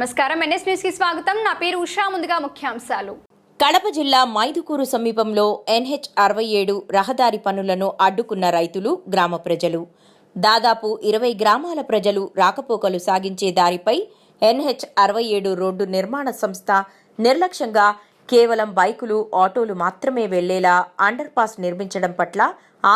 నమస్కారం. ఎన్ఎస్ న్యూస్కి స్వాగతం. నా పేరు ఉషా. ముందుగా ముఖ్యాంశాలు. కడప జిల్లా మైదుకూరు సమీపంలో ఎన్హెచ్ అరవై ఏడు రహదారి పనులను అడ్డుకున్న రైతులు గ్రామ ప్రజలు. దాదాపు ఇరవై గ్రామాల ప్రజలు రాకపోకలు సాగించే దారిపై ఎన్హెచ్ అరవై ఏడు రోడ్డు నిర్మాణ సంస్థ నిర్లక్ష్యంగా కేవలం బైకులు ఆటోలు మాత్రమే వెళ్ళేలా అండర్ పాస్ నిర్మించడం పట్ల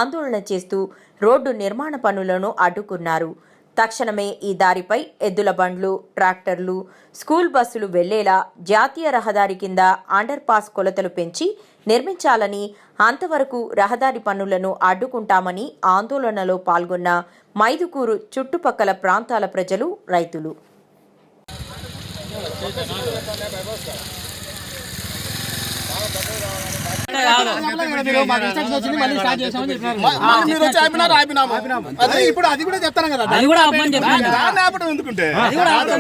ఆందోళన చేస్తూ రోడ్డు నిర్మాణ పనులను అడ్డుకున్నారు. తక్షణమే ఈ దారిపై ఎద్దుల బండ్లు ట్రాక్టర్లు స్కూల్ బస్సులు వెళ్ళేలా జాతీయ రహదారి కింద అండర్ పాస్ కొలతలు పెంచి నిర్మించాలని అంతవరకు రహదారి పనులను అడ్డుకుంటామని ఆందోళనలో పాల్గొన్న మైదుకూరు చుట్టుపక్కల ప్రాంతాల ప్రజలు రైతులు. అదే ఇప్పుడు అది కూడా చెప్తాను కదా అది కూడా. దాన్ని ఆపడం ఎందుకుంటే మరి. అది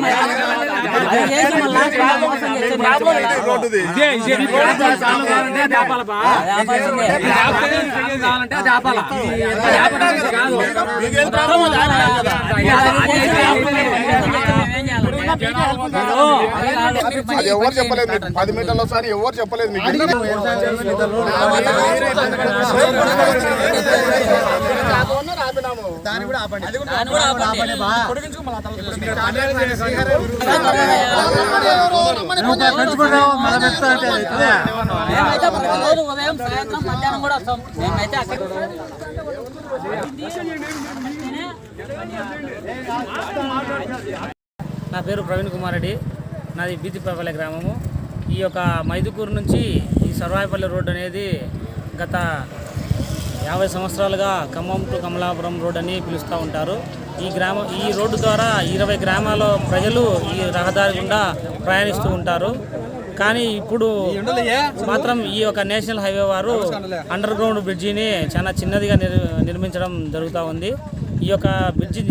అది ఎవరు చెప్పలేదు మీకు పది మీటర్లు ఒకసారి ఎవరు చెప్పలేదు మీకు దాన్ని కూడా ఆపండి అది కూడా ఉదయం సాయంత్రం మధ్యాహ్నం కూడా వస్తాం మేమైతే అక్కడ నా పేరు ప్రవీణ్ కుమార్ రెడ్డి. నాది బీతిపల్లి గ్రామము. ఈ యొక్క మైదుకూరు నుంచి ఈ సర్వాయిపల్లి రోడ్డు అనేది గత యాభై సంవత్సరాలుగా ఖమ్మం టు కమలాపురం రోడ్ అని పిలుస్తూ ఉంటారు. ఈ గ్రామం ఈ రోడ్డు ద్వారా ఇరవై గ్రామాల ప్రజలు ఈ రహదారి గుండా ప్రయాణిస్తూ ఉంటారు. కానీ ఇప్పుడు మాత్రం ఈ యొక్క నేషనల్ హైవే వారు అండర్ గ్రౌండ్ బ్రిడ్జిని చాలా చిన్నదిగా నిర్ నిర్మించడం జరుగుతూ ఉంది. ఈ యొక్క బ్రిడ్జి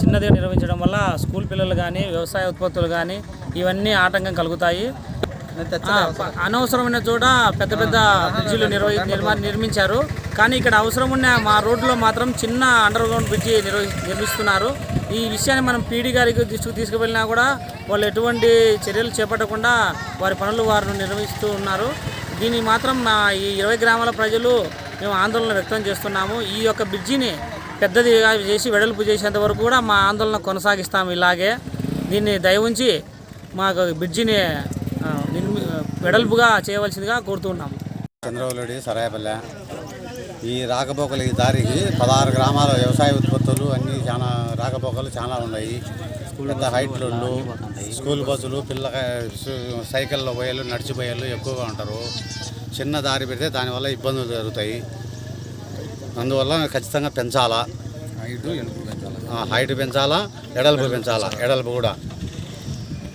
చిన్నదిగా నిర్వహించడం వల్ల స్కూల్ పిల్లలు కానీ వ్యవసాయ ఉత్పత్తులు కానీ ఇవన్నీ ఆటంకం కలుగుతాయి. అనవసరమైన చోట పెద్ద పెద్ద బ్రిడ్జిలు నిర్వహి నిర్మా నిర్మించారు. కానీ ఇక్కడ అవసరం ఉన్న మా రోడ్లో మాత్రం చిన్న అండర్ గ్రౌండ్ బ్రిడ్జి నిర్వహి నిర్మిస్తున్నారు. ఈ విషయాన్ని మనం పీడీ గారికి దృష్టికి తీసుకువెళ్ళినా కూడా వాళ్ళు ఎటువంటి చర్యలు చేపట్టకుండా వారి పనులు వారు నిర్వహిస్తూ ఉన్నారు. దీన్ని మాత్రం మా ఈ ఇరవై గ్రామాల ప్రజలు మేము ఆందోళన వ్యక్తం చేస్తున్నాము. ఈ యొక్క బ్రిడ్జిని పెద్దది చేసి వెడల్పు చేసేంత వరకు కూడా మా ఆందోళన కొనసాగిస్తాము ఇలాగే. దీన్ని దయ ఉంచి మాకు బ్రిడ్జిని నిర్మి వెడల్పుగా చేయవలసిందిగా కోరుతున్నాము చంద్రవల్లుడి సరాయపల్లె. ఈ రాకపోకలు ఈ దారికి పదహారు గ్రామాల వ్యవసాయ ఉత్పత్తులు అన్నీ చాలా రాకపోకలు చాలా ఉన్నాయి. పెద్ద హైట్ రోడ్లు స్కూల్ బస్సులు పిల్ల సైకిల్లో పోయేళ్ళు నడిచిపోయేళ్ళు ఎక్కువగా ఉంటారు. చిన్న దారి పెడితే దానివల్ల ఇబ్బందులు జరుగుతాయి. అందువల్ల ఖచ్చితంగా పెంచాలా? ఆ, హైట్ పెంచాలా? ఎడల్పు పెంచాలా? ఎడల్పు కూడా.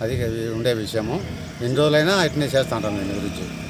అది ఉండే విషయము. ఎన్ని రోజులైనా ఇట్నే చేస్తుంటాను నేను గురించి.